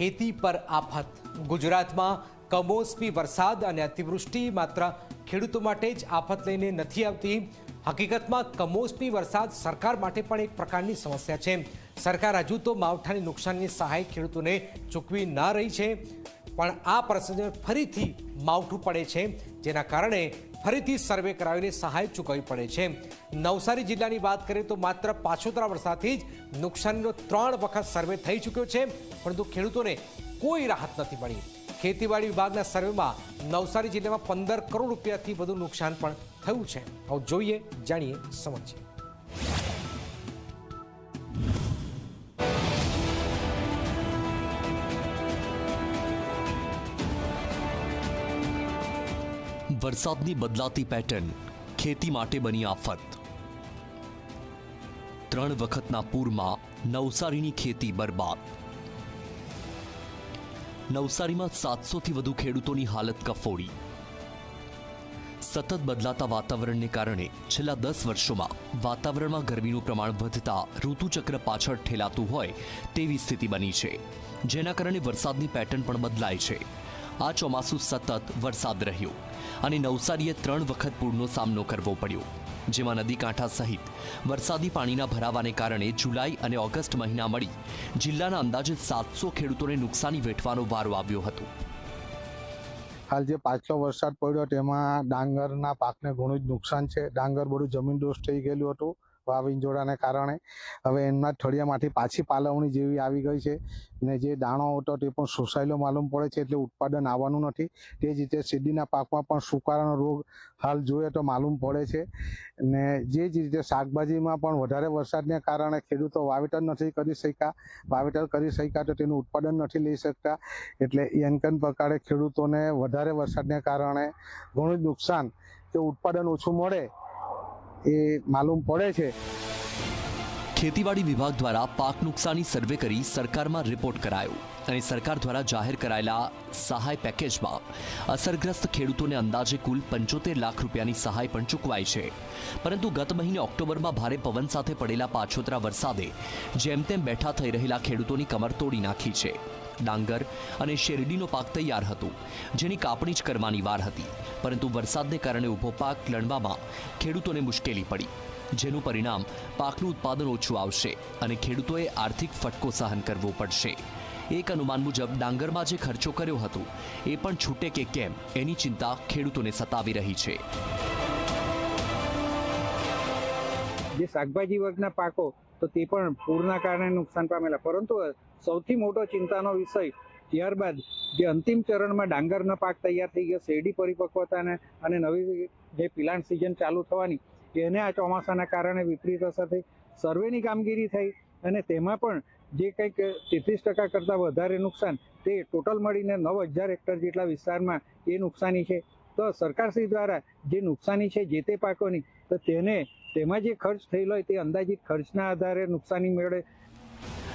ખેતી પર આફત. ગુજરાતમાં કમોસમી વરસાદ અને અતિવૃષ્ટિ માત્ર ખેડૂતો માટે જ આફત લઈને નથી આવતી. હકીકતમાં કમોસમી વરસાદ સરકાર માટે પણ એક પ્રકારની સમસ્યા છે. સરકાર હજુ તો માવઠાની નુકસાનની સહાય ખેડૂતોને ચૂકવી ના રહી છે. પણ આ પ્રસંગે ફરીથી માવઠું પડે છે. જેના કારણે ફરીથી સર્વે કરાવીને સહાય ચૂકવવી પડે છે. નવસારી જિલ્લાની વાત કરીએ તો માત્ર પાછોતરા વરસાદથી જ નુકસાનીનો ત્રણ વખત સર્વે થઈ ચૂક્યો છે, પરંતુ ખેડૂતોને કોઈ રાહત નથી મળી. ખેતીવાડી વિભાગના સર્વેમાં નવસારી જિલ્લામાં પંદર કરોડ રૂપિયાથી વધુ નુકસાન પણ થયું છે. આવું જોઈએ, જાણીએ સમજીએ વરસાદની બદલાતી પેટર્ન ખેતી માટે બની આફત. ત્રણ વખતના પૂરમાં નવસારીની ખેતી બરબાદ. નવસારીમાં સાતસોથી વધુ ખેડૂતોની હાલત કફોડી. સતત બદલાતા વાતાવરણને કારણે છેલ્લા દસ વર્ષોમાં વાતાવરણમાં ગરમીનું પ્રમાણ વધતા ઋતુચક્ર પાછળ ઠેલાતું હોય તેવી સ્થિતિ બની છે, જેના કારણે વરસાદની પેટર્ન પણ બદલાય છે. આ ચોમાસું સતત વરસાદ રહ્યો અને નવસારીએ ત્રણ વખત પૂરનો સામનો કરવો પડ્યો, જેમાં નદી કાંઠા સહિત વરસાદી પાણીના ભરાવાને કારણે જુલાઈ અને ઓગસ્ટ મહિના મળી જિલ્લાના અંદાજે સાતસો ખેડૂતોને નુકસાની વેઠવાનો વારો આવ્યો હતો. હાલ જે પાછલો વરસાદ પડ્યો તેમાં ડાંગરના પાકને ઘણું જ નુકસાન છે. ડાંગર બધું જમીન દોષ થઈ ગયેલું હતું. વાવિંજોડાને કારણે હવે એમના ઠળિયામાંથી પાછી પાલવણી જેવી આવી ગઈ છે. ને જે દાણો હતો તે પણ સુસાયેલો માલુમ પડે છે એટલે ઉત્પાદન આવવાનું નથી. તે જ રીતે શેરડીના પાકમાં પણ સુકારાનો રોગ હાલ જોઈએ તો માલુમ પડે છે. ને જે જ રીતે શાકભાજીમાં પણ વધારે વરસાદને કારણે ખેડૂતો વાવેતર નથી કરી શક્યા, વાવેતર કરી શક્યા તો તેનું ઉત્પાદન નથી લઈ શકતા. એટલે એનકન પ્રકારે ખેડૂતોને વધારે વરસાદને કારણે ઘણું નુકસાન કે ઉત્પાદન ઓછું મળે એ માલુમ પડે છે. ખેતીવાડી વિભાગ દ્વારા પાક નુકસાની સર્વે કરી સરકારમાં રિપોર્ટ કરાયો અને સરકાર દ્વારા જાહેર કરાયેલા સહાય પેકેજમાં અસરગ્રસ્ત ખેડૂતોને અંદાજે કુલ પંચોતેર લાખ રૂપિયાની સહાય પણ ચૂકવાઈ છે. પરંતુ ગત મહિને ઓક્ટોબરમાં ભારે પવન સાથે પડેલા પાછોતરા વરસાદે જેમ તેમ બેઠા થઈ રહેલા ખેડૂતોની કમર તોડી નાખી છે. ડાંગર અને શેરડીનો પાક તૈયાર હતો, જેની કાપણી જ કરવાની વાર હતી. પરંતુ વરસાદને કારણે ઊભો પાક લણવામાં ખેડૂતોને મુશ્કેલી પડી, જેનું પરિણામ પાકનું ઉત્પાદન ઓછું આવશે અને ખેડૂતોએ આર્થિક ફટકો સહન કરવો પડશે. એક અનુમાન મુજબ, ડાંગરમાં જે ખર્ચો કર્યો હતો, એ પણ છૂટે કે કેમ, એની ચિંતા ખેડૂતોને સતાવી રહી છે. જે શાકભાજી વર્ગના પાકો તો તે પણ પૂરના કારણે નુકસાન પામેલા. પરંતુ સૌથી મોટો ચિંતાનો વિષય ત્યારબાદ જે અંતિમ ચરણમાં ડાંગરનો પાક તૈયાર થઈ ગયો, શેરડી પરિપક્વતાને અને નવી જે પિલાણ સિઝન ચાલુ થવાની, એને આ ચોમાસાના કારણે વિપરીત અસર થઈ. સર્વેની કામગીરી થઈ અને તેમાં પણ જે કંઈક તેત્રીસ ટકા કરતાં વધારે નુકસાન, તે ટોટલ મળીને નવ હજાર હેક્ટર જેટલા વિસ્તારમાં એ નુકસાની છે. તો સરકારશ્રી દ્વારા જે નુકસાની છે જે તે પાકોની, તો તેને તેમાં જે ખર્ચ થયેલો હોય તે અંદાજિત ખર્ચના આધારે નુકસાની મેળવે.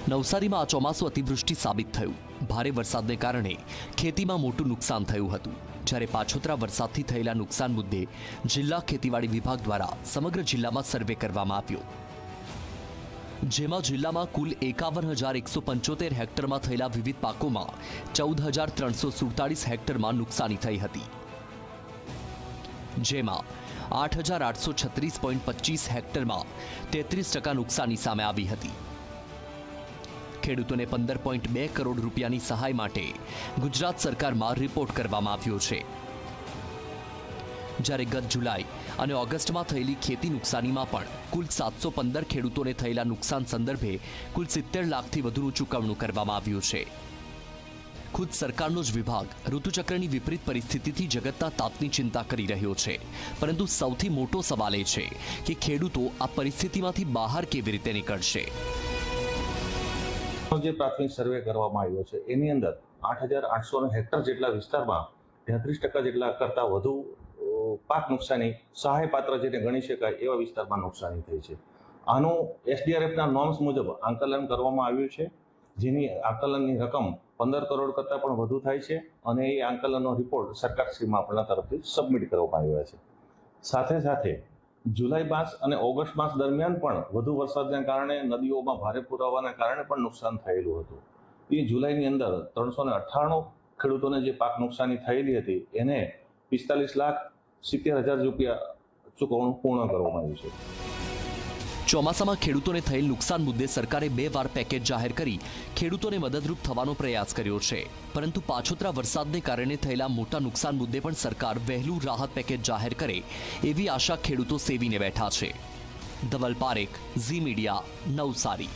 નવસારીમાં આ ચોમાસું અતિવૃષ્ટિ સાબિત થયું. ભારે વરસાદને કારણે ખેતીમાં મોટું નુકસાન થયું હતું. જ્યારે પાછોતરા વરસાદથી થયેલા નુકસાન મુદ્દે જિલ્લા ખેતીવાડી વિભાગ દ્વારા સમગ્ર જિલ્લામાં સર્વે કરવામાં આવ્યો. જેમાં જિલ્લામાં કુલ એકાવન હજાર એકસો પંચોતેર હેક્ટરમાં થયેલા વિવિધ પાકોમાં ચૌદ હજાર ત્રણસો સુડતાલીસ હેક્ટરમાં નુકસાની થઈ હતી. જેમાં આઠ હજાર આઠસો છત્રીસ પોઈન્ટ પચીસ હેક્ટરમાં તેત્રીસ ટકા નુકસાની સામે આવી હતી. ખેડૂતોને પંદર પોઈન્ટ બે કરોડ રૂપિયાની સહાય માટે ગુજરાત સરકારમાં રિપોર્ટ કરવામાં આવ્યો છે. જ્યારે ગત જુલાઈ અને ઓગસ્ટમાં થયેલી ખેતી નુકસાનીમાં પણ કુલ સાતસો પંદર ખેડૂતોને થયેલા નુકસાન સંદર્ભે કુલ સિત્તેર લાખથી વધુનું ચૂકવણું કરવામાં આવ્યું છે. ખુદ સરકારનો જ વિભાગ ઋતુચક્રની વિપરીત પરિસ્થિતિથી જગતના તાપની ચિંતા કરી રહ્યો છે. પરંતુ સૌથી મોટો સવાલ એ છે કે ખેડૂતો આ પરિસ્થિતિમાંથી બહાર કેવી રીતે નીકળશે? જે પ્રાથમિક સર્વે કરવામાં આવ્યો છે, એની અંદર આઠ હજાર આઠસો હેક્ટર જેટલા વિસ્તારમાં તેત્રીસ ટકા જેટલા કરતાં વધુ પાક નુકસાની સહાય પાત્ર જેને ગણી શકાય એવા વિસ્તારમાં નુકસાની થઈ છે. આનું એસડીઆરએફના નોર્મ્સ મુજબ આંકલન કરવામાં આવ્યું છે, જેની આંકલનની રકમ પંદર કરોડ કરતાં પણ વધુ થાય છે અને એ આંકલનનો રિપોર્ટ સરકારશ્રીમાં આપણા તરફથી સબમિટ કરવામાં આવ્યા છે. સાથે સાથે જુલાઈ માસ અને ઓગસ્ટ માસ દરમિયાન પણ વધુ વરસાદને કારણે નદીઓમાં ભારે પુરાવાના કારણે પણ નુકસાન થયેલું હતું. એ જુલાઈની અંદર ત્રણસો ને અઠ્ઠાણું ખેડૂતોને જે પાક નુકસાની થયેલી હતી, એને પિસ્તાલીસ લાખ સિત્તેર હજાર રૂપિયા ચૂકવણું પૂર્ણ કરવામાં આવ્યું છે. ચોમાસામાં ખેડૂતોને થયેલ નુકસાન મુદ્દે સરકારે બે વાર પેકેજ જાહેર કરી ખેડૂતોને મદદરૂપ થવાનો પ્રયાસ કર્યો છે. પરંતુ પાછોતરા વરસાદને કારણે થયેલા મોટા નુકસાન મુદ્દે પણ સરકાર વહેલું રાહત પેકેજ જાહેર કરે એવી આશા ખેડૂતો સેવીને બેઠા છે. ધવલ પારેખ, ઝી મીડિયા, નવસારી.